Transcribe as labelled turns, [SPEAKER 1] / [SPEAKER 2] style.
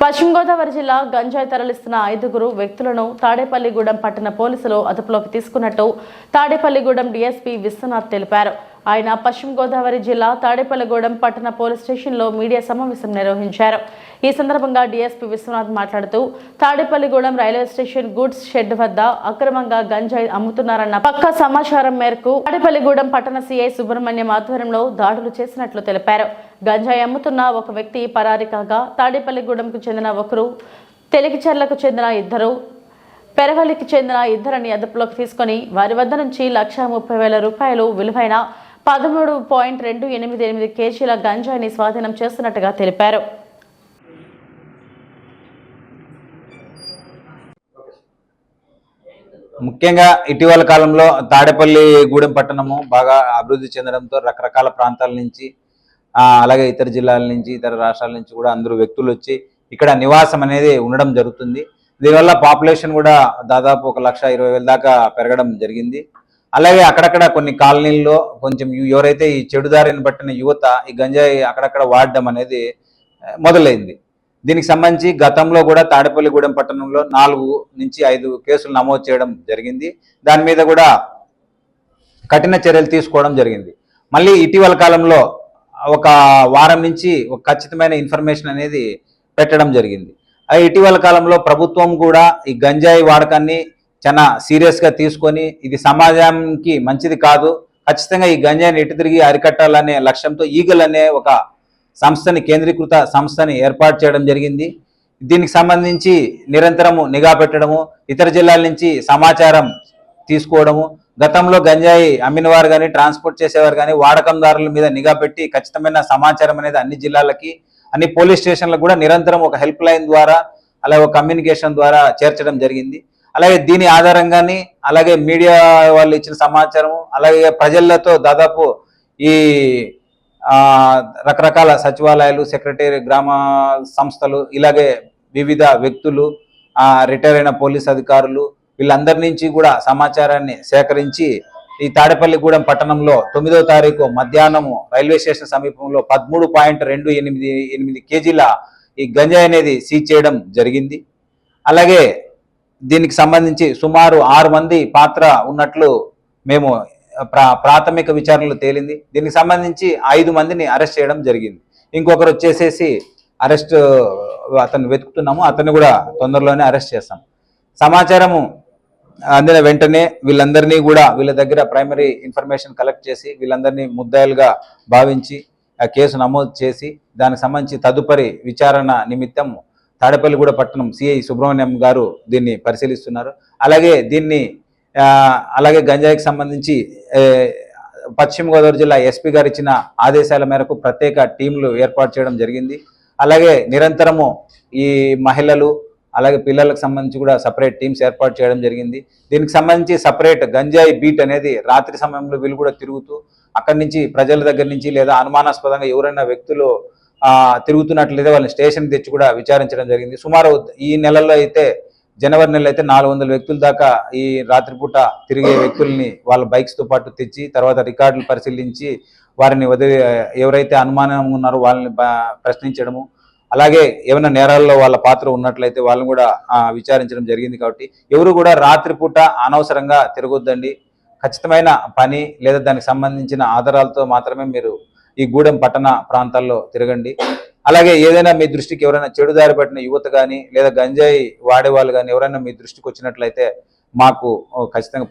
[SPEAKER 1] పశ్చిమ గోదావరి జిల్లా గంజాయి తరలిస్తున్న ఐదుగురు వ్యక్తులను తాడేపల్లిగూడెం పట్టణ పోలీసులు అదుపులోకి తీసుకున్నట్టు తాడేపల్లిగూడెం డీఎస్పీ విశ్వనాథ్ తెలిపారు. ఆయన పశ్చిమ గోదావరి జిల్లా తాడేపల్లిగూడెం పట్టణ పోలీస్ స్టేషన్లో మీడియా సమావేశం నిర్వహించారు. ఈ సందర్భంగా డీఎస్పీ విశ్వనాథ్ మాట్లాడుతూ Tadepalligudem railway station goods shed వద్ద అక్రమంగా గంజాయి అమ్ముతున్నారన్న పక్క సమాచారం మేరకు తాడేపల్లిగూడెం పట్టణ సీఐ సుబ్రహ్మణ్యం ఆధ్వర్యంలో దాడులు చేసినట్లు తెలిపారు. గంజాయి అమ్ముతున్న ఒక వ్యక్తి పరారి కాగా తాడేపల్లిగూడెంకు చెందిన ఒకరు తెలికిచెర్లకు చెందిన ఇద్దరు పెరవల్లికి చెందిన ఇద్దరిని అదుపులోకి తీసుకొని వారి వద్ద నుంచి లక్ష ముప్పై వేల రూపాయలు విలువైన పదమూడు పాయింట్ రెండు ఎనిమిది ఎనిమిది కేజీల గంజాయిని స్వాధీనం చేస్తున్నట్టుగా తెలిపారు.
[SPEAKER 2] ముఖ్యంగా ఇటీవల కాలంలో తాడేపల్లి గూడెం పట్టణము బాగా అభివృద్ధి చెందడంతో రకరకాల ప్రాంతాల నుంచి అలాగే ఇతర జిల్లాల నుంచి ఇతర రాష్ట్రాల నుంచి కూడా అందరూ వ్యక్తులు వచ్చి ఇక్కడ నివాసం అనేది ఉండడం జరుగుతుంది. దీనివల్ల పాపులేషన్ కూడా దాదాపు ఒక లక్ష ఇరవై వేల దాకా పెరగడం జరిగింది. అలాగే అక్కడక్కడ కొన్ని కాలనీల్లో కొంచెం ఎవరైతే ఈ చెడుదారిని పట్టిన యువత ఈ గంజాయి అక్కడక్కడ వాడడం అనేది మొదలైంది. దీనికి సంబంధించి గతంలో కూడా తాడేపల్లిగూడెం పట్టణంలో నాలుగు నుంచి ఐదు కేసులు నమోదు చేయడం జరిగింది. దాని మీద కూడా కఠిన చర్యలు తీసుకోవడం జరిగింది. మళ్ళీ ఇటీవల కాలంలో ఒక వారం నుంచి ఒక ఖచ్చితమైన ఇన్ఫర్మేషన్ అనేది పెట్టడం జరిగింది. ఆ ఇటీవల కాలంలో ప్రభుత్వం కూడా ఈ గంజాయి వాడకాన్ని చాలా సీరియస్గా తీసుకొని ఇది సమాజానికి మంచిది కాదు. ఖచ్చితంగా ఈ గంజాయిని ఎటు తిరిగి అరికట్టాలనే లక్ష్యంతో ఈగల్ అనే ఒక సంస్థని కేంద్రీకృత సంస్థని ఏర్పాటు చేయడం జరిగింది. దీనికి సంబంధించి నిరంతరము నిఘా పెట్టడము ఇతర జిల్లాల నుంచి సమాచారం తీసుకోవడము గతంలో గంజాయి అమ్మిన వారు కానీ ట్రాన్స్పోర్ట్ చేసేవారు కానీ వాడకందారుల మీద నిఘా పెట్టి ఖచ్చితమైన సమాచారం అనేది అన్ని జిల్లాలకి అన్ని పోలీస్ స్టేషన్లకు కూడా నిరంతరం ఒక హెల్ప్ లైన్ ద్వారా అలాగే ఒక కమ్యూనికేషన్ ద్వారా చేర్చడం జరిగింది. అలాగే దీని ఆధారంగానే అలాగే మీడియా వాళ్ళు ఇచ్చిన సమాచారము అలాగే ప్రజలతో దాదాపు ఈ రకరకాల సచివాలయాలు సెక్రటరీ గ్రామ సంస్థలు ఇలాగే వివిధ వ్యక్తులు రిటైర్ అయిన పోలీస్ అధికారులు వీళ్ళందరి నుంచి కూడా సమాచారాన్ని సేకరించి ఈ తాడేపల్లిగూడెం పట్టణంలో తొమ్మిదో తారీఖు మధ్యాహ్నము రైల్వే స్టేషన్ సమీపంలో పదమూడు పాయింట్ రెండు ఎనిమిది ఎనిమిది కేజీల ఈ గంజాయి అనేది సీజ్ చేయడం జరిగింది. అలాగే దీనికి సంబంధించి సుమారు ఆరు మంది పాత్ర ఉన్నట్లు మేము ప్రాథమిక విచారణలో తేలింది. దీనికి సంబంధించి ఐదు మందిని అరెస్ట్ చేయడం జరిగింది. ఇంకొకరు వచ్చేసేసి అరెస్ట్ అతను వెతుకుతున్నాము. అతన్ని కూడా తొందరలోనే అరెస్ట్ చేస్తాం. సమాచారము అందిన వెంటనే వీళ్ళందరినీ కూడా వీళ్ళ దగ్గర ప్రైమరీ ఇన్ఫర్మేషన్ కలెక్ట్ చేసి వీళ్ళందరినీ ముద్దాయిలుగా భావించి ఆ కేసు నమోదు చేసి దానికి సంబంధించి తదుపరి విచారణ నిమిత్తం తాడేపల్లిగూడ పట్టణం సిఐ సుబ్రహ్మణ్యం గారు దీన్ని పరిశీలిస్తున్నారు. అలాగే దీన్ని అలాగే గంజాయికి సంబంధించి పశ్చిమ గోదావరి జిల్లా ఎస్పీ గారు ఇచ్చిన ఆదేశాల మేరకు ప్రత్యేక టీంలు ఏర్పాటు చేయడం జరిగింది. అలాగే నిరంతరము ఈ మహిళలు అలాగే పిల్లలకు సంబంధించి కూడా సపరేట్ టీమ్స్ ఏర్పాటు చేయడం జరిగింది. దీనికి సంబంధించి సపరేట్ గంజాయి బీట్ అనేది రాత్రి సమయంలో వీళ్ళు కూడా తిరుగుతూ అక్కడి నుంచి ప్రజల దగ్గర నుంచి లేదా అనుమానాస్పదంగా ఎవరైనా వ్యక్తులు తిరుగుతున్నట్లు తిరుగుతున్నట్లయితే వాళ్ళని స్టేషన్ తెచ్చి కూడా విచారించడం జరిగింది. సుమారు ఈ నెలల్లో అయితే జనవరి నెలలో అయితే నాలుగు వందల వ్యక్తుల దాకా ఈ రాత్రిపూట తిరిగే వ్యక్తుల్ని వాళ్ళ బైక్స్తో పాటు తెచ్చి తర్వాత రికార్డులు పరిశీలించి వారిని వదిలి ఎవరైతే అనుమానం ఉన్నారో వాళ్ళని ప్రశ్నించడము. అలాగే ఏమైనా నేరాల్లో వాళ్ళ పాత్ర ఉన్నట్లయితే వాళ్ళని కూడా విచారించడం జరిగింది కాబట్టి ఎవరు కూడా రాత్రిపూట అనవసరంగా తిరగొద్దండి. ఖచ్చితమైన పని లేదా దానికి సంబంధించిన ఆధారాలతో మాత్రమే మీరు ఈ గూడెం పట్టణ ప్రాంతాల్లో తిరగండి. అలాగే ఏదైనా మీ దృష్టికి ఎవరైనా చెడు దారి పట్టిన యువత కానీ లేదా గంజాయి వాడే వాళ్ళు కానీ ఎవరైనా మీ దృష్టికి వచ్చినట్లయితే మాకు ఖచ్చితంగా